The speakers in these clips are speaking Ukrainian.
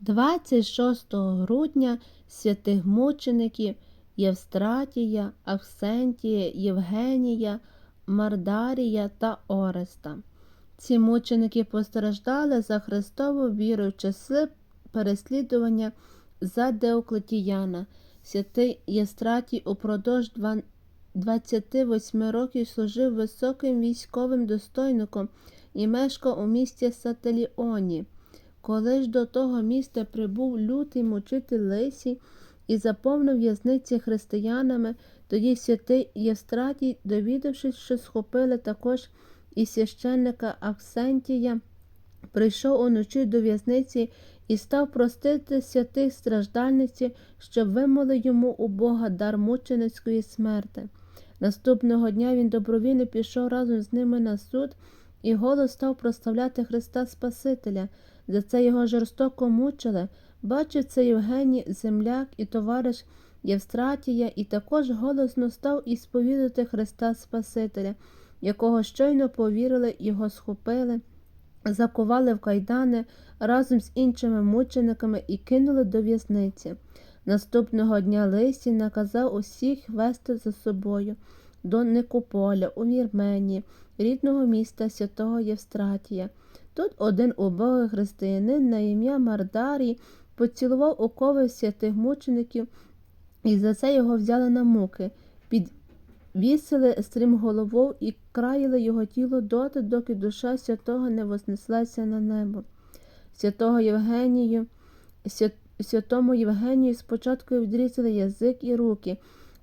26 грудня святих мучеників Євстратія, Авксентія, Євгенія, Мардарія та Ореста. Ці мученики постраждали за Христову віру в часи переслідування за Деоклетіяна. Святий Єстратій упродовж 28 років служив високим військовим достойником і мешкав у місті Сателіоні. Коли ж до того міста прибув лютий мучитель Лисій і заповнив в'язниці християнами, тоді святий Євстратій, довідавшись, що схопили також і священника Аксентія, прийшов уночі до в'язниці і став простити святих страждальниці, щоб вимоли йому у Бога дар мученицької смерти. Наступного дня він добровільно пішов разом з ними на суд, і голос став прославляти Христа Спасителя. За це його жорстоко мучили. Бачив це Євгеній, земляк і товариш Євстратія, і також голосно став і сповідати Христа Спасителя, якого щойно повірили, його схопили, закували в кайдани разом з іншими мучениками і кинули до в'язниці. Наступного дня Лисій наказав усіх вести за собою до Никополя у Вірменії, рідного міста святого Євстратія. Тут один убогий християнин на ім'я Мардарій поцілував окови святих мучеників, і за це його взяли на муки, підвісили стрім головою і країли його тіло доти, доки душа святого не вознеслася на небо. Святого Євгенію, свят- святому Євгенію спочатку відрізали язик і руки,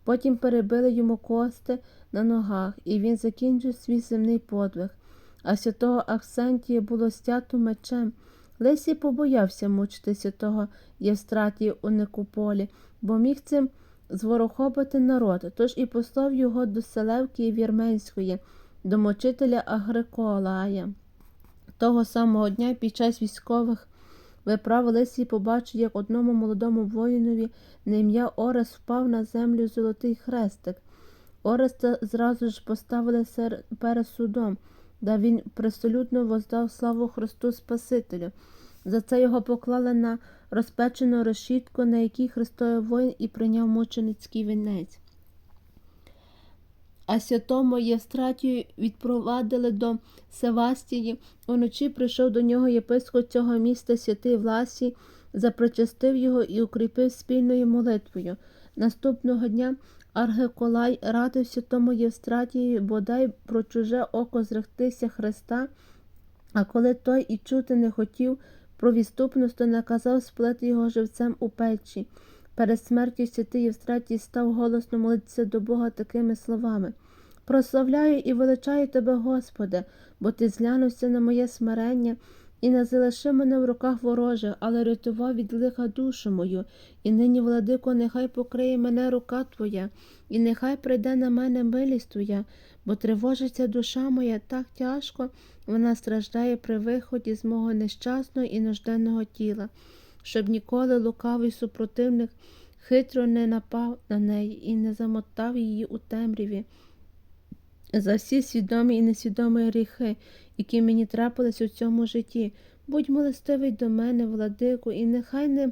потім перебили йому кости на ногах, і він закінчив свій земний подвиг а святого Аксентія було стято мечем. Лисій побоявся мучити святого Євстратія у Никополі, бо міг цим зворохобити народ, тож і послав його до Селевки Вірменської, до мучителя Агриколая. Того самого дня під час військових виправ Лисій побачив, як одному молодому воїнові на ім'я Орес впав на землю золотий хрестик. Ореста зразу ж поставили перед судом, де він присолютно воздав славу Христу Спасителю. За це його поклали на розпечену решітку, на якій Христовий воїн і прийняв мученицький вінець. А святому Євстратію відпровадили до Севастії. Уночі прийшов до нього єпископ цього міста святий Власій, запричастив його і укріпив спільною молитвою. Наступного дня Аргеколай радив святому Євстратію бодай про чуже око зректися Христа, а коли той і чути не хотів про відступність, то наказав сплити його живцем у печі. Перед смертю святий Євстратій став голосно молитися до Бога такими словами. Прославляю і величаю тебе, Господи, бо ти зглянувся на моє смирення і не залишив мене в руках ворожих, але рятував від лиха душу мою. І нині, владико, нехай покриє мене рука Твоя, і нехай прийде на мене милість Твоя, бо тривожиться душа моя так тяжко, вона страждає при виході з мого нещасного і нужденного тіла, щоб ніколи лукавий супротивник хитро не напав на неї і не замотав її у темряві. За всі свідомі і несвідомі гріхи, які мені трапились у цьому житті. Будь милостивий до мене, владику, і нехай не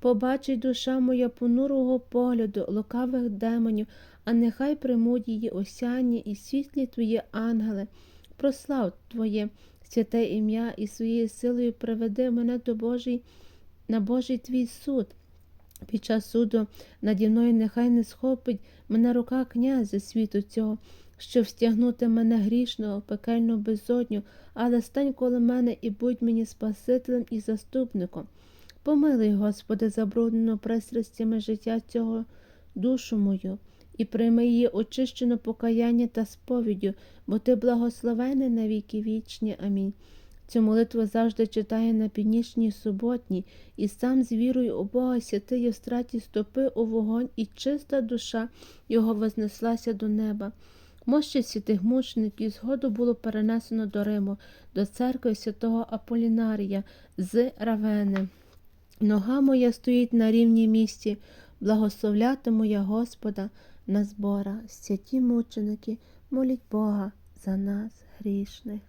побачить душа моя понурого погляду, лукавих демонів, а нехай приймуть її осяння і світлі твої ангели. Прослав Твоє святе ім'я і своєю силою приведи мене до Божий, на Божий твій суд. Під час суду наді мною нехай не схопить мене рука князя світу цього, щоб стягнути мене грішного, пекельну безодню, але стань коло мене і будь мені спасителем і заступником. Помилуй, Господи, забруднену пристрастями життя цього душу мою, і прийми її очищене покаяння та сповіддю, бо ти благословений на віки вічні. Амінь. Цю молитву завжди читає на північній суботній, і сам з вірою у Бога святий Євстратій ступив у вогонь, і чиста душа його вознеслася до неба. Мощі святих мучеників згоду було перенесено до Риму, до церкви святого Аполінарія з Равени. Нога моя стоїть на рівні місці, благословлятиму я Господа на збора. Святі мученики, моліть Бога за нас грішних.